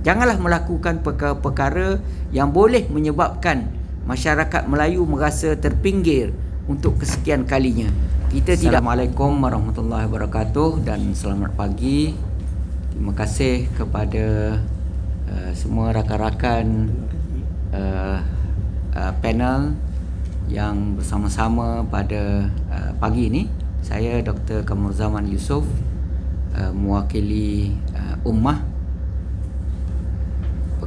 janganlah melakukan perkara-perkara yang boleh menyebabkan masyarakat Melayu merasa terpinggir untuk kesekian kalinya. Kita tidak Assalamualaikum warahmatullahi wabarakatuh dan selamat pagi. Terima kasih kepada uh, semua rakan-rakan uh, uh, panel yang bersama-sama pada uh, pagi ini. Saya Dr. Kamal Zaman Yusof uh, mewakili uh, ummah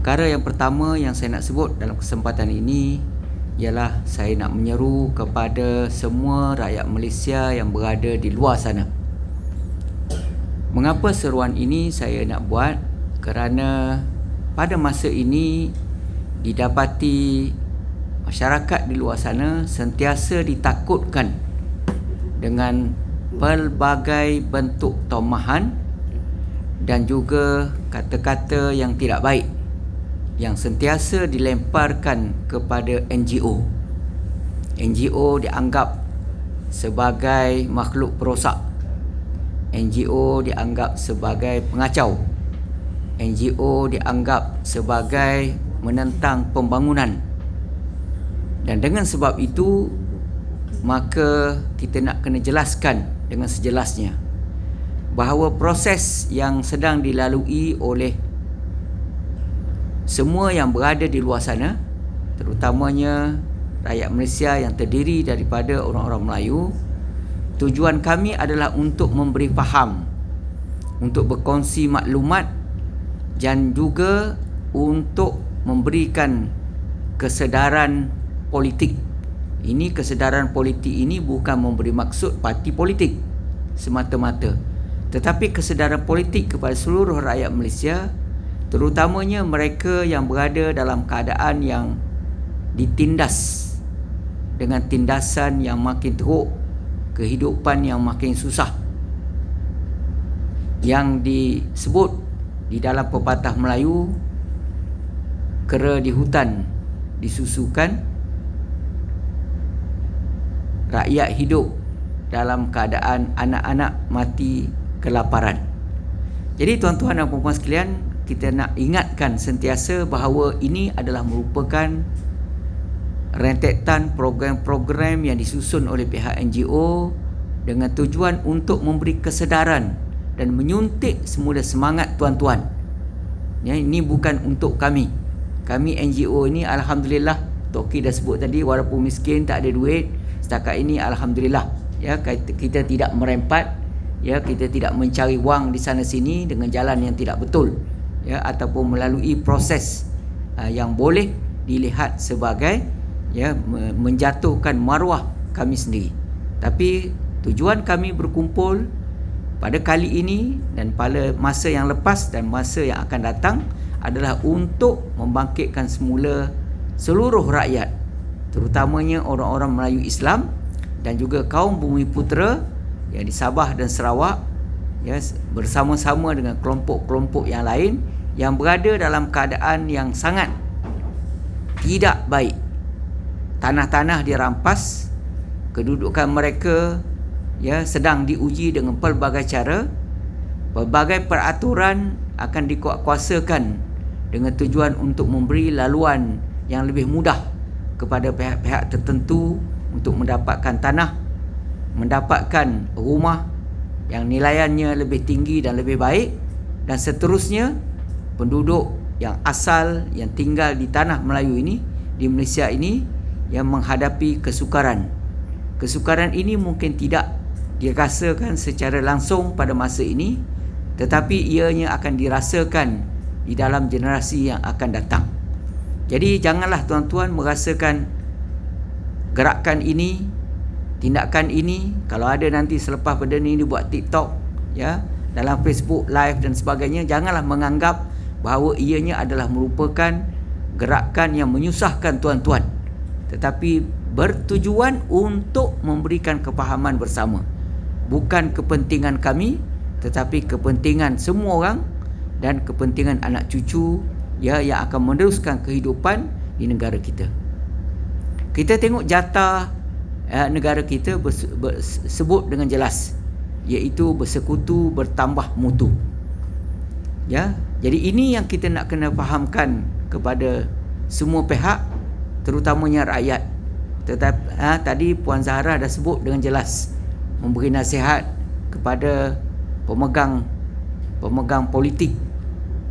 perkara yang pertama yang saya nak sebut dalam kesempatan ini ialah saya nak menyeru kepada semua rakyat Malaysia yang berada di luar sana. Mengapa seruan ini saya nak buat? Kerana pada masa ini didapati masyarakat di luar sana sentiasa ditakutkan dengan pelbagai bentuk tomahan dan juga kata-kata yang tidak baik yang sentiasa dilemparkan kepada NGO. NGO dianggap sebagai makhluk perosak. NGO dianggap sebagai pengacau. NGO dianggap sebagai menentang pembangunan. Dan dengan sebab itu maka kita nak kena jelaskan dengan sejelasnya bahawa proses yang sedang dilalui oleh semua yang berada di luar sana terutamanya rakyat Malaysia yang terdiri daripada orang-orang Melayu tujuan kami adalah untuk memberi faham untuk berkongsi maklumat dan juga untuk memberikan kesedaran politik. Ini kesedaran politik ini bukan memberi maksud parti politik semata-mata tetapi kesedaran politik kepada seluruh rakyat Malaysia terutamanya mereka yang berada dalam keadaan yang ditindas dengan tindasan yang makin teruk kehidupan yang makin susah. Yang disebut di dalam pepatah Melayu kera di hutan disusukan rakyat hidup dalam keadaan anak-anak mati kelaparan. Jadi tuan-tuan dan puan-puan sekalian kita nak ingatkan sentiasa bahawa ini adalah merupakan rentetan program-program yang disusun oleh pihak NGO dengan tujuan untuk memberi kesedaran dan menyuntik semula semangat tuan-tuan. Ya, ini bukan untuk kami. Kami NGO ini alhamdulillah Toki dah sebut tadi walaupun miskin tak ada duit setakat ini alhamdulillah ya kita tidak merempat ya kita tidak mencari wang di sana sini dengan jalan yang tidak betul ya ataupun melalui proses uh, yang boleh dilihat sebagai ya menjatuhkan maruah kami sendiri. Tapi tujuan kami berkumpul pada kali ini dan pada masa yang lepas dan masa yang akan datang adalah untuk membangkitkan semula seluruh rakyat terutamanya orang-orang Melayu Islam dan juga kaum bumi putera yang di Sabah dan Sarawak ya bersama-sama dengan kelompok-kelompok yang lain yang berada dalam keadaan yang sangat tidak baik. Tanah-tanah dirampas, kedudukan mereka ya sedang diuji dengan pelbagai cara. Pelbagai peraturan akan dikuatkuasakan dengan tujuan untuk memberi laluan yang lebih mudah kepada pihak-pihak tertentu untuk mendapatkan tanah, mendapatkan rumah yang nilaiannya lebih tinggi dan lebih baik dan seterusnya penduduk yang asal yang tinggal di tanah Melayu ini di Malaysia ini yang menghadapi kesukaran. Kesukaran ini mungkin tidak dirasakan secara langsung pada masa ini tetapi ianya akan dirasakan di dalam generasi yang akan datang. Jadi janganlah tuan-tuan merasakan gerakan ini, tindakan ini kalau ada nanti selepas pada ini dibuat TikTok ya, dalam Facebook live dan sebagainya janganlah menganggap bahawa ianya adalah merupakan gerakan yang menyusahkan tuan-tuan. Tetapi bertujuan untuk memberikan kepahaman bersama. Bukan kepentingan kami tetapi kepentingan semua orang dan kepentingan anak cucu ya yang akan meneruskan kehidupan di negara kita. Kita tengok jatah ya, negara kita bersebut dengan jelas iaitu bersekutu bertambah mutu ya Jadi ini yang kita nak kena fahamkan kepada semua pihak terutamanya rakyat. Tetapi ha, tadi Puan Zahra dah sebut dengan jelas memberi nasihat kepada pemegang pemegang politik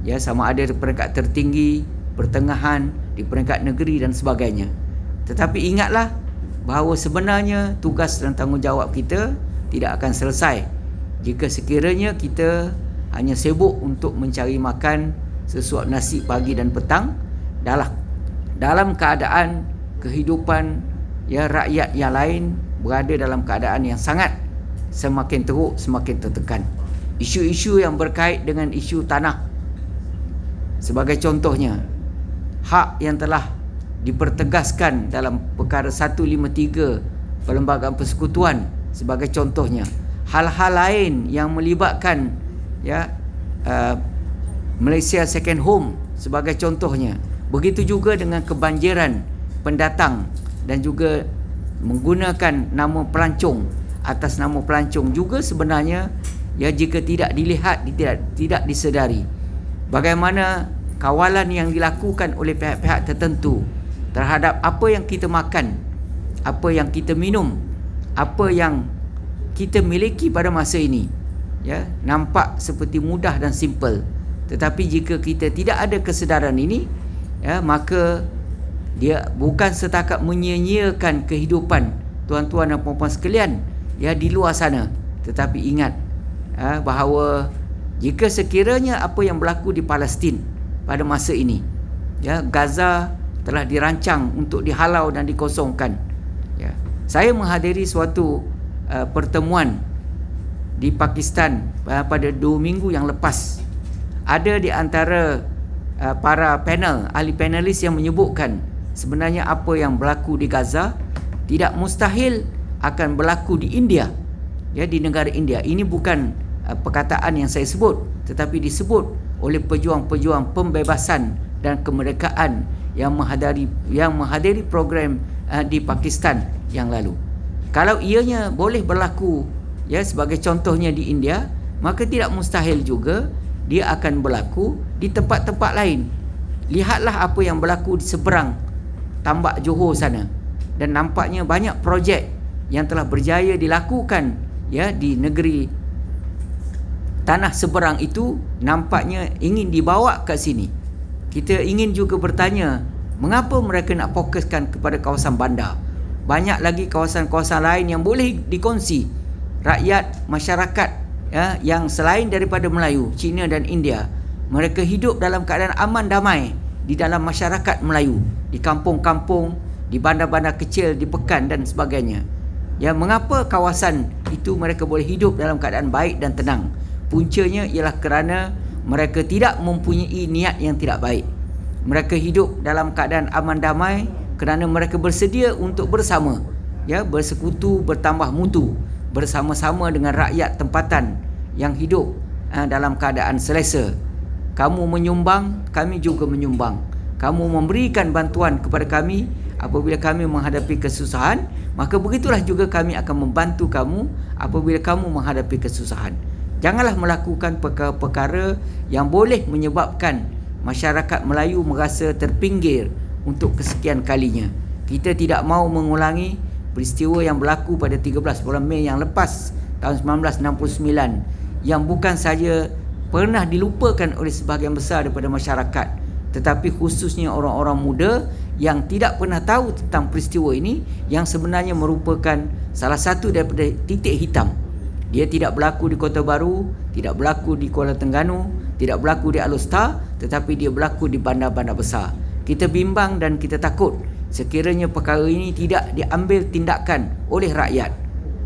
ya sama ada di peringkat tertinggi, pertengahan, di peringkat negeri dan sebagainya. Tetapi ingatlah bahawa sebenarnya tugas dan tanggungjawab kita tidak akan selesai jika sekiranya kita hanya sibuk untuk mencari makan sesuap nasi pagi dan petang dalam dalam keadaan kehidupan ya rakyat yang lain berada dalam keadaan yang sangat semakin teruk semakin tertekan. Isu-isu yang berkait dengan isu tanah. Sebagai contohnya hak yang telah dipertegaskan dalam perkara 153 perlembagaan persekutuan sebagai contohnya hal-hal lain yang melibatkan ya uh, Malaysia Second Home sebagai contohnya. Begitu juga dengan kebanjiran pendatang dan juga menggunakan nama pelancong atas nama pelancong juga sebenarnya ya jika tidak dilihat tidak tidak disedari bagaimana kawalan yang dilakukan oleh pihak-pihak tertentu terhadap apa yang kita makan apa yang kita minum apa yang kita miliki pada masa ini ya nampak seperti mudah dan simple. Tetapi jika kita tidak ada kesedaran ini ya maka dia bukan setakat menyia-nyiakan kehidupan tuan-tuan dan puan-puan sekalian ya di luar sana. Tetapi ingat ya, bahawa jika sekiranya apa yang berlaku di Palestin pada masa ini ya Gaza telah dirancang untuk dihalau dan dikosongkan. Ya. Saya menghadiri suatu uh, pertemuan di Pakistan uh, pada dua minggu yang lepas. Ada di antara uh, para panel ahli panelis yang menyebutkan sebenarnya apa yang berlaku di Gaza tidak mustahil akan berlaku di India ya di negara India. Ini bukan uh, perkataan yang saya sebut tetapi disebut oleh pejuang-pejuang pembebasan dan kemerdekaan yang menghadiri yang menghadiri program uh, di Pakistan yang lalu. Kalau ianya boleh berlaku ya sebagai contohnya di India maka tidak mustahil juga dia akan berlaku di tempat-tempat lain. Lihatlah apa yang berlaku di seberang tambak Johor sana. Dan nampaknya banyak projek yang telah berjaya dilakukan ya di negeri tanah seberang itu nampaknya ingin dibawa ke sini kita ingin juga bertanya mengapa mereka nak fokuskan kepada kawasan bandar banyak lagi kawasan-kawasan lain yang boleh dikongsi rakyat masyarakat ya yang selain daripada Melayu, Cina dan India, mereka hidup dalam keadaan aman damai di dalam masyarakat Melayu, di kampung-kampung, di bandar-bandar kecil, di pekan dan sebagainya. Ya, mengapa kawasan itu mereka boleh hidup dalam keadaan baik dan tenang? Puncanya ialah kerana mereka tidak mempunyai niat yang tidak baik. Mereka hidup dalam keadaan aman damai kerana mereka bersedia untuk bersama, ya, bersekutu, bertambah mutu bersama-sama dengan rakyat tempatan yang hidup uh, dalam keadaan selesa. Kamu menyumbang, kami juga menyumbang. Kamu memberikan bantuan kepada kami apabila kami menghadapi kesusahan, maka begitulah juga kami akan membantu kamu apabila kamu menghadapi kesusahan. Janganlah melakukan perkara-perkara yang boleh menyebabkan masyarakat Melayu merasa terpinggir untuk kesekian kalinya. Kita tidak mahu mengulangi peristiwa yang berlaku pada 13 bulan Mei yang lepas tahun 1969 yang bukan saja pernah dilupakan oleh sebahagian besar daripada masyarakat tetapi khususnya orang-orang muda yang tidak pernah tahu tentang peristiwa ini yang sebenarnya merupakan salah satu daripada titik hitam dia tidak berlaku di Kota Baru tidak berlaku di Kuala Tengganu tidak berlaku di Alostar tetapi dia berlaku di bandar-bandar besar. Kita bimbang dan kita takut. Sekiranya perkara ini tidak diambil tindakan oleh rakyat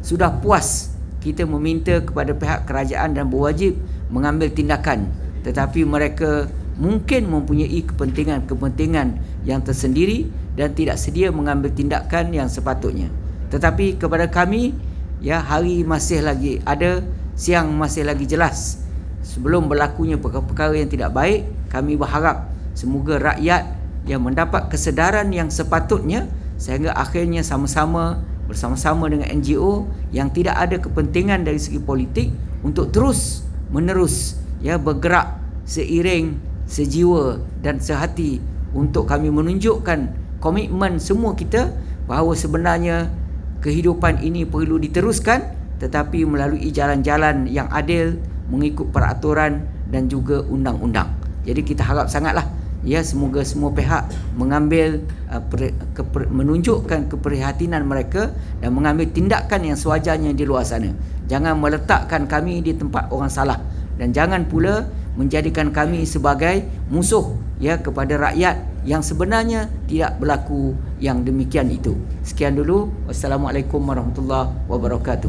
sudah puas kita meminta kepada pihak kerajaan dan berwajib mengambil tindakan. Tetapi mereka mungkin mempunyai kepentingan-kepentingan yang tersendiri dan tidak sedia mengambil tindakan yang sepatutnya. Tetapi kepada kami ya hari masih lagi ada siang masih lagi jelas. Sebelum berlakunya perkara-perkara yang tidak baik kami berharap semoga rakyat yang mendapat kesedaran yang sepatutnya sehingga akhirnya sama-sama bersama-sama dengan NGO yang tidak ada kepentingan dari segi politik untuk terus menerus ya bergerak seiring sejiwa dan sehati untuk kami menunjukkan komitmen semua kita bahawa sebenarnya kehidupan ini perlu diteruskan tetapi melalui jalan-jalan yang adil mengikut peraturan dan juga undang-undang. Jadi kita harap sangatlah ya semoga semua pihak mengambil uh, per, keper, menunjukkan keprihatinan mereka dan mengambil tindakan yang sewajarnya di luar sana. Jangan meletakkan kami di tempat orang salah dan jangan pula menjadikan kami sebagai musuh ya kepada rakyat yang sebenarnya tidak berlaku yang demikian itu. Sekian dulu. Wassalamualaikum warahmatullahi wabarakatuh.